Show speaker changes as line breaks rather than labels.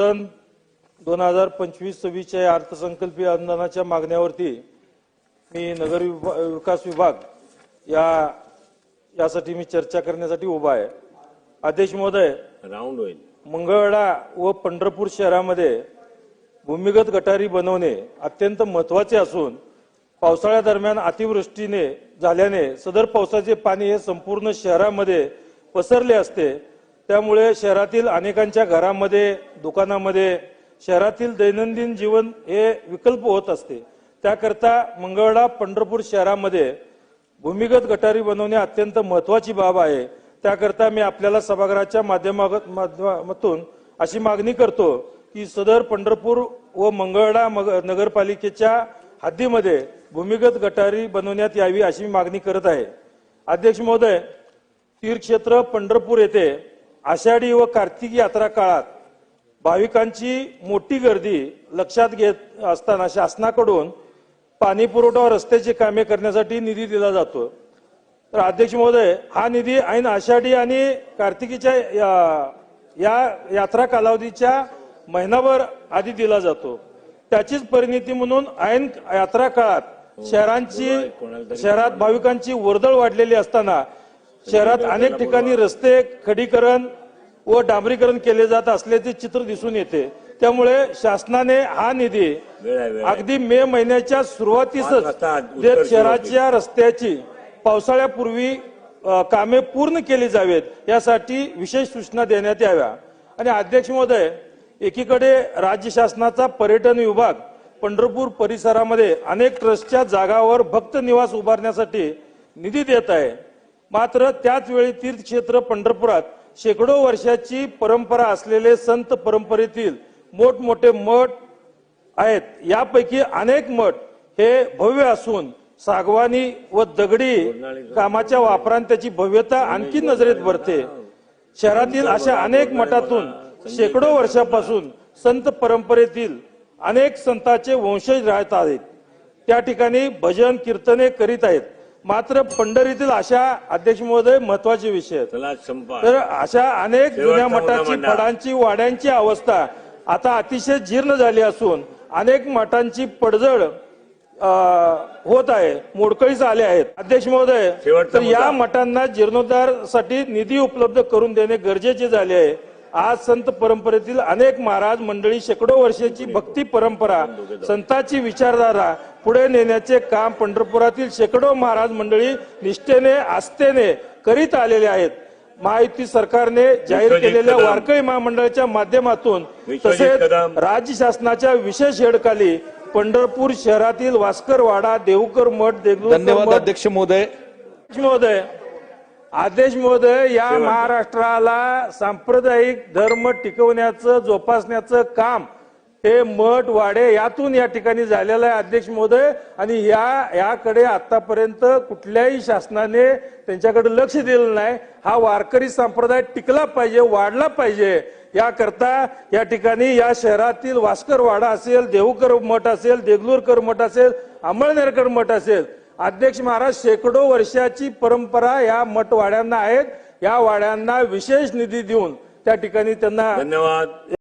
सन दोन हजार पंचवीस सव्वीसच्या या अर्थसंकल्पीय अनुदानाच्या मागण्यावरती मी नगर विभा- विकास विभाग या यासाठी मी चर्चा करण्यासाठी उभा आहे. अध्यक्ष महोदय
राऊंड होईल.
मंगळवेढा व पंढरपूर शहरामध्ये भूमिगत गटारी बनवणे अत्यंत महत्त्वाचे असून पावसाळ्यादरम्यान अतिवृष्टीने झाल्याने सदर पावसाचे पाणी हे संपूर्ण शहरामध्ये पसरले असते. त्यामुळे शहरातील अनेकांच्या घरामध्ये दुकानामध्ये शहरातील दैनंदिन जीवन हे विकल्प होत असते. त्याकरता मंगळवेढा पंढरपूर शहरामध्ये भूमिगत गटारी बनवणे अत्यंत महत्वाची बाब आहे. त्याकरता मी आपल्याला सभागृहाच्या माध्यमातून अशी मागणी करतो की सदर पंढरपूर व मंगळवेढा नगरपालिकेच्या हद्दीमध्ये भूमिगत गटारी बनवण्यात यावी अशी मी मागणी करत आहे. अध्यक्ष महोदय तीर्थक्षेत्र पंढरपूर येथे आषाढी व कार्तिक यात्रा काळात भाविकांची मोठी गर्दी लक्षात घेत असताना शासनाकडून पाणी पुरवठा व रस्त्याची कामे करण्यासाठी निधी दिला जातो. तर अध्यक्ष महोदय हा निधी ऐन आषाढी आणि कार्तिकीच्या या- या यात्रा कालावधीच्या महिनाभर आधी दिला जातो. त्याचीच परिणिती म्हणून ऐन यात्रा काळात शहरांची शहरात भाविकांची वर्दळ वाढलेली असताना शहरात अनेक ठिकाणी रस्ते खडीकरण व डांबरीकरण केले जात असल्याचे चित्र दिसून येते. त्यामुळे शासनाने हा निधी. अगदी मे महिन्याच्या सुरुवातीसच देत शहराच्या रस्त्याची पावसाळ्यापूर्वी कामे पूर्ण केली जावेत यासाठी विशेष सूचना देण्यात याव्या. आणि अध्यक्ष महोदय एकीकडे राज्य शासनाचा पर्यटन विभाग पंढरपूर परिसरामध्ये अनेक ट्रस्टच्या जागावर भक्त निवास उभारण्यासाठी निधी देत आहे. मात्र त्याच वेळी तीर्थक्षेत्र पंढरपुरात शेकडो वर्षाची परंपरा असलेले संत परंपरेतील मोठमोठे मठ आहेत. यापैकी अनेक मठ हे भव्य असून सागवानी व दगडी कामाच्या वापरान त्याची भव्यता आणखी नजरेत भरते. शहरातील अशा अनेक मठातून शेकडो वर्षापासून संत परंपरेतील अनेक संतांचे वंशज राहत आहेत. त्या ठिकाणी भजन कीर्तने करीत आहेत. मात्र पंढरीतील अशा अध्यक्ष महोदय महत्त्वाचे विषय आहेत. तर अशा अनेक जुन्या मठाची. फडांची वाड्यांची अवस्था आता अतिशय जीर्ण झाली असून अनेक मठांची पडझड होत आहे मोडकळीस आले आहेत. अध्यक्ष महोदय तर या. मठांना जीर्णोद्धारसाठी निधी उपलब्ध करून देणे गरजेचे झाले आहे. आज संत परंपरेतील अनेक महाराज मंडळी शेकडो वर्षाची भक्ती परंपरा संतांची विचारधारा पुढे नेण्याचे काम पंढरपुरातील शेकडो महाराज मंडळी निष्ठेने आस्थेने करीत आलेले आहेत महायुती सरकारने जाहीर केलेल्या. वारकरी महामंडळाच्या माध्यमातून तसेच. राज्य शासनाच्या विशेष हेडखाली पंढरपूर शहरातील वास्करवाडा देवकर मठ देगलूर
धन्यवाद अध्यक्ष महोदय
अध्यक्ष महोदय अध्यक्ष महोदय या महाराष्ट्राला सांप्रदायिक धर्म टिकवण्याचं जोपासण्याचं काम हे मठ वाडे यातून या ठिकाणी झालेलं आहे अध्यक्ष महोदय. आणि या याकडे आतापर्यंत कुठल्याही शासनाने त्यांच्याकडे लक्ष दिलं नाही. हा वारकरी संप्रदाय टिकला पाहिजे वाढला पाहिजे. याकरता या ठिकाणी या शहरातील वास्कर वाडा असेल देहूकर मठ असेल देगलूरकर मठ असेल अंमळनेरकर मठ असेल. अध्यक्ष महाराज शेकडो वर्षाची परंपरा या मठवाड्यांना आहेत. या वाड्यांना विशेष निधी देऊन त्या ठिकाणी त्यांना
धन्यवाद.